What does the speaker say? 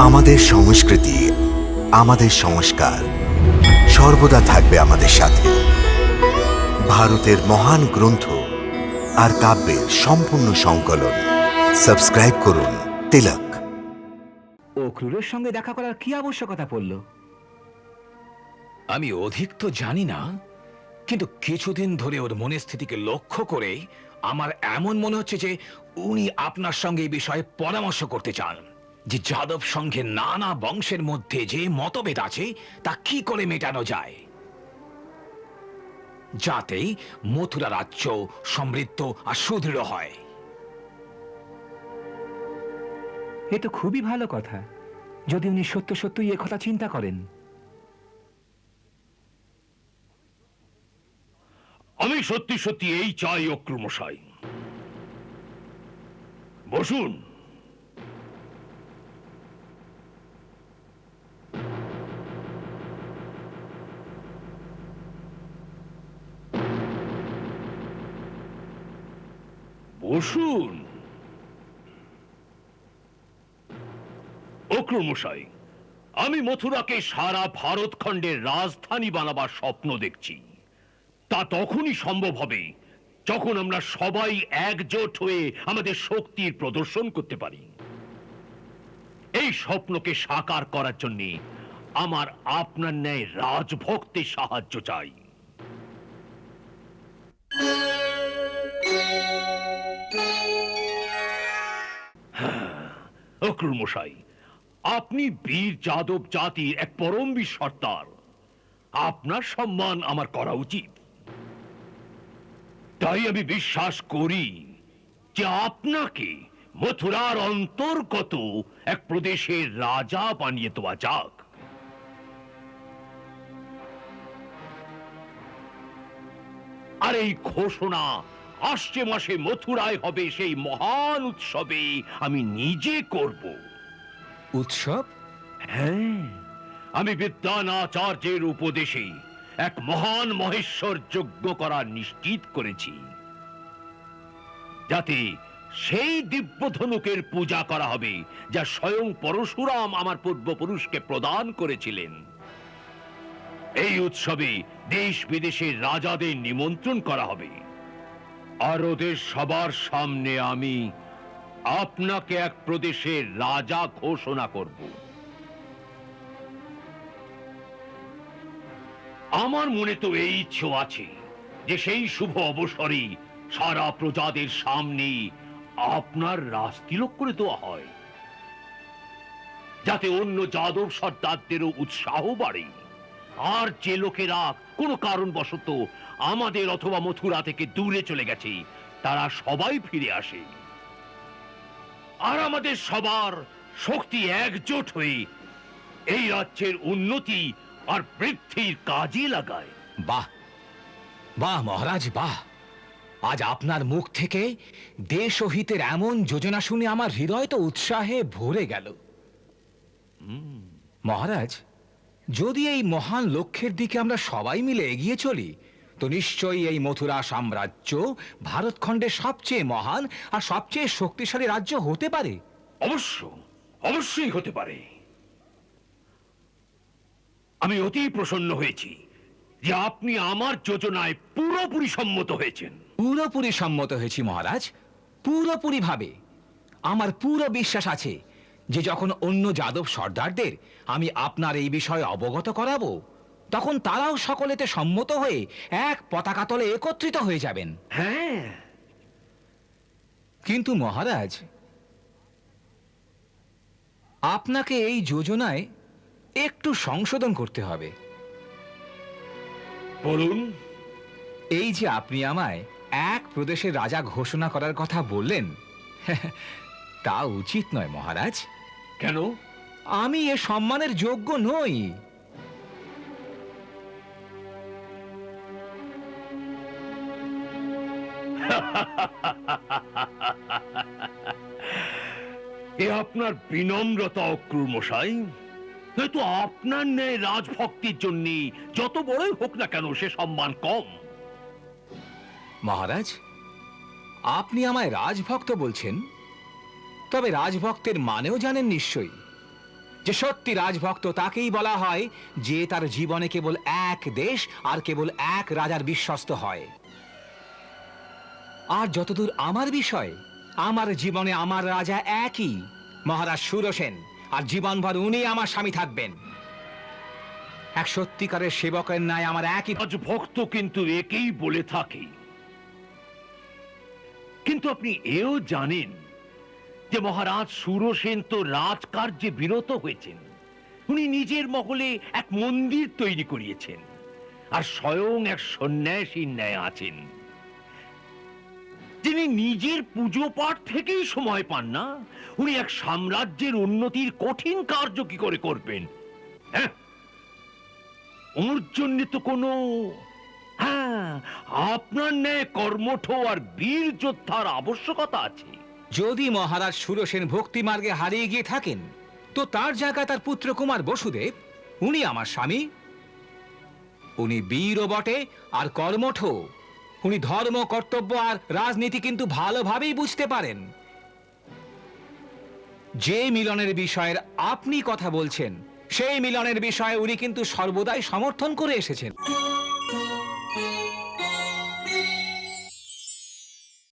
আমাদের সংস্কৃতি আমাদের সংস্কার সর্বদা থাকবে আমাদের সাথে। ভারতের মহান গ্রন্থ আর কাব্যের সম্পূর্ণ সংকলন। সাবস্ক্রাইব করুন তিলক। ও ক্রুরের সঙ্গে দেখা করার কি আবশ্যকতা পড়ল? আমি অধিক তো জানি না কিন্তু কিছুদিন ধরে ওর মনের স্থিতিকে লক্ষ্য করে আমার এমন মনে হচ্ছে যে উনি আপনার সঙ্গে এই বিষয়ে পরামর্শ করতে চান। যে যাদব সঙ্গে নানা বংশের মধ্যে যে মতভেদ আছে তা কি করে মেটানো যায়? যাতে মথুরা রাজ্য সমৃদ্ধ আর সুদৃঢ় হয়। এ তো খুবই ভালো কথা। যদি উনি সত্য সত্যই এ কথা চিন্তা করেন। আমি সত্যি সত্যি এই চাই অক্রমশাই। বসুন। বসুন। অক্রমশাই আমি মথুরাকে সারা ভারতখণ্ডের রাজধানী বানাবার স্বপ্ন দেখছি। তা তখনই সম্ভব হবে যখন আমরা সবাই একজোট হয়ে আমাদের শক্তির প্রদর্শন করতে পারি। এই স্বপ্নকে সাকার করার জন্য আমার আপনার ন্যায় রাজভক্তের সাহায্য চাই। মশাই আপনি বীর যাদব জাতির এক পরমবীর সর্দার আপনার সম্মান আমার করা উচিত। তাই আমি বিশ্বাস করি যে আপনাকে মথুরার অন্তর্গত এক প্রদেশের রাজা বানিয়ে দেওয়া যাক। আর এই ঘোষণা আসছে মাসে মথুরায় হবে সেই মহান উৎসবে আমি নিজে করব। উৎসব? হ্যাঁ আমি বিদ্যান আচার্যের উপদেশে এক মহান মহেশ্বর যজ্ঞ করা নিশ্চিত করেছি। যাতে সেই দিব্য ধনুকের পূজা করা হবে যা স্বয়ং পরশুরাম আমার পূর্বপুরুষকে প্রদান করেছিলেন। এই উৎসবে দেশ বিদেশের রাজাদের নিমন্ত্রণ করা হবে। আর ওদের সবার সামনে আমি আপনাকে এক প্রদেশের রাজা ঘোষণা করব। আমার মনে তো এই ইচ্ছে আছে যে সেই শুভ অবসরে সারা প্রজাদের সামনে আপনার রাজতিলক করে দেওয়া হয়, যাতে অন্য যাদব সর্দারদেরও উৎসাহ বাড়ে। আর যে লোকেরা কোনো কারণবশত আমাদের অথবা মথুরা থেকে দূরে চলে গেছে তারা সবাই ফিরে আসে। আর আমাদের সবার শক্তি একজোট হয়ে এই রাজ্যের উন্নতি আর বৃদ্ধির কাজে লাগায়। বাহ বাহ মহারাজ বাহ। আজ আপনার মুখ থেকে দেশ ও হিতের এমন যোজনা শুনে আমার হৃদয় তো উৎসাহে ভরে গেল। মহারাজ যদি এই মহান লক্ষ্যের দিকে আমরা সবাই মিলে এগিয়ে চলি তো নিশ্চয়ই এই মথুরা সাম্রাজ্য ভারতখণ্ডের সবচেয়ে মহান আর সবচেয়ে শক্তিশালী রাজ্য হতে পারে। অবশ্য অবশ্যই হতে পারে। আমি অতি প্রসন্ন হয়েছি যে আপনি আমার যোজনায় পুরোপুরি সম্মত হয়েছেন। পুরোপুরি সম্মত হয়েছি মহারাজ। পুরোপুরি ভাবে আমার পুরো বিশ্বাস আছে। যে যখন অন্য যাদব সর্দারদের আমি আপনার এই বিষয়ে অবগত করাবো তখন তারাও সকলেতে সম্মত হয়ে এক পতাকা তলে একত্রিত হয়ে যাবেন। হ্যাঁ। কিন্তু মহারাজ আপনাকে এই যোজনায় একটু সংশোধন করতে হবে। বলুন। এই যে আপনি আমায় এক প্রদেশের রাজা ঘোষণা করার কথা বললেন তা উচিত নয় মহারাজ। কেন? আমি এ সম্মানের যোগ্য নই। এ আপনার বিনম্রতা অক্রুর মশাই। হয়তো আপনার ন্যায় রাজভক্তির জন্য যত বড়ই হোক না কেন সে সম্মান কম। মহারাজ আপনি আমায় রাজভক্ত বলছেন? তবে রাজভক্তের মানেও জানেন নিশ্চয়ই। যে সত্যি রাজভক্ত তাকেই বলা হয়, যে তার জীবনে কেবল এক দেশ আর কেবল এক রাজার বিশ্বস্ত হয়। আর যতদূর আমার বিষয়, আমার জীবনে আমার রাজা একই। মহারাজ সুরসেন, আর জীবনভর উনি আমার স্বামী থাকবেন। এক সত্যিকারের সেবকের ন্যায় আমার একই আজ ভক্ত কিন্তু একেই বলে থাকে। কিন্তু আপনি এও জানেন যে মহারাজ সুরসেন তো রাজকার্যে বিরত হয়েছেন। উনি নিজের মহলে এক মন্দির তৈরি করিয়েছেন আর স্বয়ং এক সন্ন্যাসীর ন্যায় আছেন। যিনি নিজের পুজো পাঠ থেকেই সময় পান না, উনি এক সাম্রাজ্যের উন্নতির কঠিন কার্য কি করে করবেন? হ্যাঁ? ওর জন্য তো কোনো হ্যাঁ আপনার ন্যায় কর্মঠ আর বীর যোদ্ধার আবশ্যকতা আছে। যদি মহারাজ সুরসেন ভক্তি মার্গে হারিয়ে গিয়ে থাকেন, তো তার জায়গায় তার পুত্র কুমার বসুদেব, উনি আমার স্বামী। উনি বীরও বটে আর কর্মঠ। উনি ধর্ম, কর্তব্য আর রাজনীতি কিন্তু ভালোভাবেই বুঝতে পারেন। যে মিলনের বিষয়ের আপনি কথা বলছেন, সেই মিলনের বিষয়ে উনি কিন্তু সর্বদাই সমর্থন করে এসেছেন।